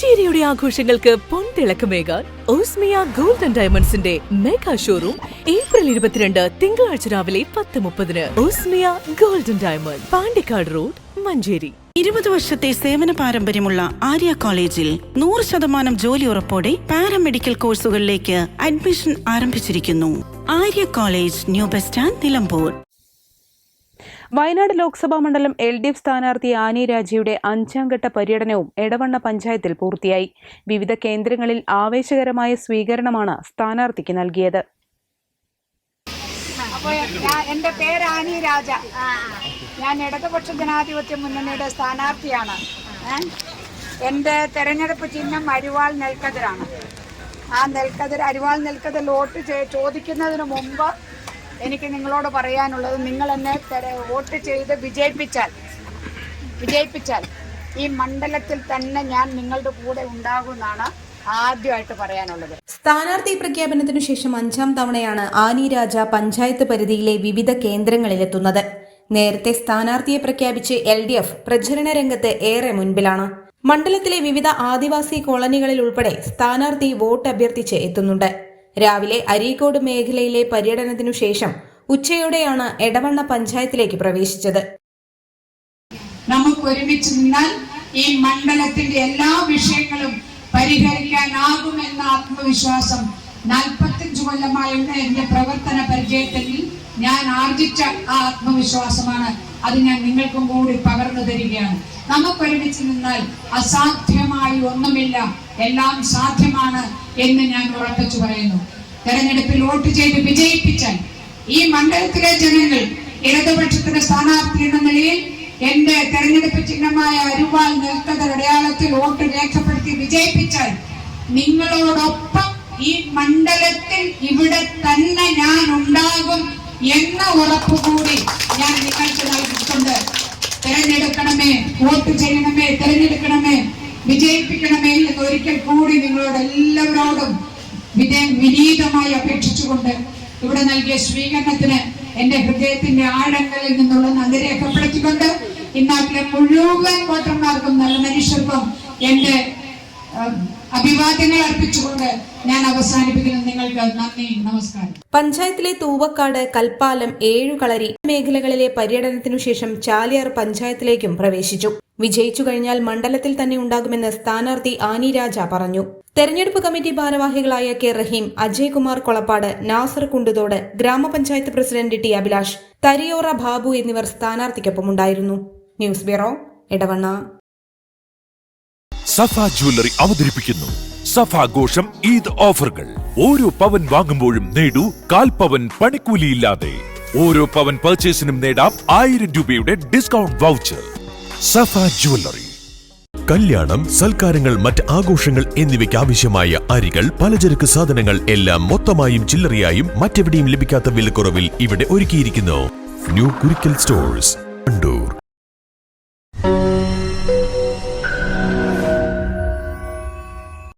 മഞ്ചേരിയുടെ ആഘോഷങ്ങൾക്ക് പൊൻതിളക്കമേകാൻ Osmia gold and ഡയമണ്ട്സിന്റെ മെഗാ ഷോറൂം ഏപ്രിൽ ഇരുപത്തിരണ്ട് തിങ്കളാഴ്ച രാവിലെ പത്ത് മുപ്പതിന്. Osmia gold and diamond Pandikkad road Manjeri. ഇരുപത് വർഷത്തെ സേവന പാരമ്പര്യമുള്ള ആര്യ കോളേജിൽ നൂറ് ശതമാനം ജോലി ഉറപ്പോടെ പാരാമെഡിക്കൽ കോഴ്സുകളിലേക്ക് അഡ്മിഷൻ ആരംഭിച്ചിരിക്കുന്നു. Arya college new bus stand Nilambur. Wayanad Lok Sabha മണ്ഡലം എൽ ഡി എഫ് സ്ഥാനാർത്ഥി ആനി രാജയുടെ അഞ്ചാം ഘട്ട പര്യടനവും എടവണ്ണ പഞ്ചായത്തിൽ പൂർത്തിയായി. വിവിധ കേന്ദ്രങ്ങളിൽ ആവേശകരമായ സ്വീകരണമാണ് സ്ഥാനാർത്ഥിക്ക് നൽകിയത്. അപ്പോൾ എന്റെ പേര് ആനി രാജ. ഞാൻ ഇടതുപക്ഷ ജനാധിപത്യ മുന്നണിയുടെ സ്ഥാനാർത്ഥിയാണ്? എന്റെ തെരഞ്ഞെടുപ്പ് ചിഹ്നം അരിവാൾ നെൽക്കതിരാണ്. ആ നെൽക്കതിർ അരിവാൾ നെൽക്കതിർ വോട്ട് ചോദിക്കുന്നതിന് മുമ്പ് എനിക്ക് നിങ്ങളോട് പറയാനുള്ളത് നിങ്ങൾ എന്നെ വോട്ട് ചെയ്ത് വിജയിപ്പിച്ചാൽ വിജയിപ്പിച്ചാൽ ഈ മണ്ഡലത്തിൽ തന്നെ ഞാൻ നിങ്ങളുടെ കൂടെ ഉണ്ടാകുമെന്നാണ് ആദ്യമായിട്ട് പറയാനുള്ളത്. സ്ഥാനാർത്ഥി പ്രഖ്യാപനത്തിനു ശേഷം അഞ്ചാം തവണയാണ് ആനി രാജ പഞ്ചായത്ത് പരിധിയിലെ വിവിധ കേന്ദ്രങ്ങളിലെത്തുന്നത്. നേരത്തെ സ്ഥാനാർത്ഥിയെ പ്രഖ്യാപിച്ച് എൽ ഡി എഫ് പ്രചരണ രംഗത്ത് ഏറെ മുൻപിലാണ്. മണ്ഡലത്തിലെ വിവിധ ആദിവാസി കോളനികളിൽ ഉൾപ്പെടെ സ്ഥാനാർത്ഥി വോട്ട് അഭ്യർത്ഥിച്ച് എത്തുന്നുണ്ട്. രാവിലെ അരീക്കോട് മേഖലയിലെ പര്യടനത്തിനു ശേഷം ഉച്ചയോടെയാണ് എടവണ്ണ പഞ്ചായത്തിലേക്ക് പ്രവേശിച്ചത്. നമുക്ക് ഒരുമിച്ച് നിന്നാൽ ഈ മണ്ഡലത്തിന്റെ എല്ലാ വിഷയങ്ങളും പരിഹരിക്കാനാകുമെന്ന ആത്മവിശ്വാസം നാൽപ്പത്തിയഞ്ചു കൊല്ലമായുള്ള എന്റെ പ്രവർത്തന പരിചയത്തിൽ ഞാൻ ആർജിച്ച ആ ആത്മവിശ്വാസമാണ്. അത് ഞാൻ നിങ്ങൾക്കും കൂടി പകർന്നു തരികയാണ്. നമുക്കൊരുമിച്ച് നിന്നാൽ അസാധ്യമായി ഒന്നുമില്ല. എല്ലാം സാധ്യമാണ് എന്ന് ഞാൻ ഉറപ്പിച്ചു പറയുന്നു. തെരഞ്ഞെടുപ്പിൽ വോട്ട് ചെയ്ത് വിജയിപ്പിച്ചാൽ ഈ മണ്ഡലത്തിലെ ജനങ്ങൾ ഇടതുപക്ഷത്തിന്റെ സ്ഥാനാർത്ഥി എന്ന നിലയിൽ എന്റെ തെരഞ്ഞെടുപ്പ് ചിഹ്നമായ അരുവാൾ നിർത്തത അടയാളത്തിൽ വോട്ട് രേഖപ്പെടുത്തി വിജയിപ്പിച്ചാൽ നിങ്ങളോടൊപ്പം ഈ മണ്ഡലത്തിൽ ഇവിടെ തന്നെ എന്ന ഉറപ്പുകൂടി ഞാൻ നിങ്ങൾക്ക് നൽകിയിട്ടുണ്ട് തിരഞ്ഞെടുക്കണമേ വോട്ട് ചെയ്യണമേ തിരഞ്ഞെടുക്കണമേ വിജയിപ്പിക്കണമേ എന്ന് ഒരിക്കൽ കൂടി നിങ്ങളോട് എല്ലാവരോടും വിനീതമായി അപേക്ഷിച്ചുകൊണ്ട് ഇവിടെ നൽകിയ സ്വീകരണത്തിന് എന്റെ ഹൃദയത്തിന്റെ ആഴങ്ങളിൽ നിന്നുള്ള നന്ദി രേഖപ്പെടുത്തിക്കൊണ്ട് ഇന്നാട്ടിലെ മുഴുവൻ വോട്ടർമാർക്കും നല്ല മനുഷ്യർക്കും എന്റെ അഭിവാദ്യങ്ങൾ അർപ്പിച്ചുകൊണ്ട് ഞാൻ അവസാനിപ്പിക്കുന്നു. നിങ്ങൾക്ക് നന്ദി നമസ്കാരം. പഞ്ചായത്തിലെ തൂവക്കാട് കൽപ്പാലം ഏഴുകളരി മേഖലകളിലെ പര്യടനത്തിനു ശേഷം ചാലിയാർ പഞ്ചായത്തിലേക്കും പ്രവേശിച്ചു. വിജയിച്ചു കഴിഞ്ഞാൽ മണ്ഡലത്തിൽ തന്നെ ഉണ്ടാകുമെന്ന് സ്ഥാനാർത്ഥി ആനി രാജ പറഞ്ഞു. തെരഞ്ഞെടുപ്പ് കമ്മിറ്റി ഭാരവാഹികളായ കെ റഹീം അജയ് കുമാർ കൊളപ്പാട് നാസർ കുണ്ടുതോട് ഗ്രാമപഞ്ചായത്ത് പ്രസിഡന്റ് ടി അഭിലാഷ് തരിയോറ ബാബു എന്നിവർ സ്ഥാനാർത്ഥിക്കൊപ്പമുണ്ടായിരുന്നു. News bureau Edavanna. Safa jewellery അവതരിപ്പിക്കുന്നു. സഫ ആഘോഷം ഈദ് ഓഫറുകൾ. ഓരോ പവൻ വാങ്ങുമ്പോഴും നേടൂ കാൽ പവൻ പണിക്കൂലിയില്ലാതെ. ഓരോ പവൻ പർച്ചേസിനും നേടാം ആയിരം രൂപയുടെ ഡിസ്കൗണ്ട് വൗച്ചർ സഫ ജ്വല്ലറി. കല്യാണം സൽക്കാരങ്ങൾ മറ്റ് ആഘോഷങ്ങൾ എന്നിവയ്ക്ക് ആവശ്യമായ അരികൾ പലചരക്ക് സാധനങ്ങൾ എല്ലാം മൊത്തമായും ചില്ലറയായും മറ്റെവിടെയും ലഭിക്കാത്ത വിലക്കുറവിൽ ഇവിടെ ഒരുക്കിയിരിക്കുന്നു. New Kurikkal stores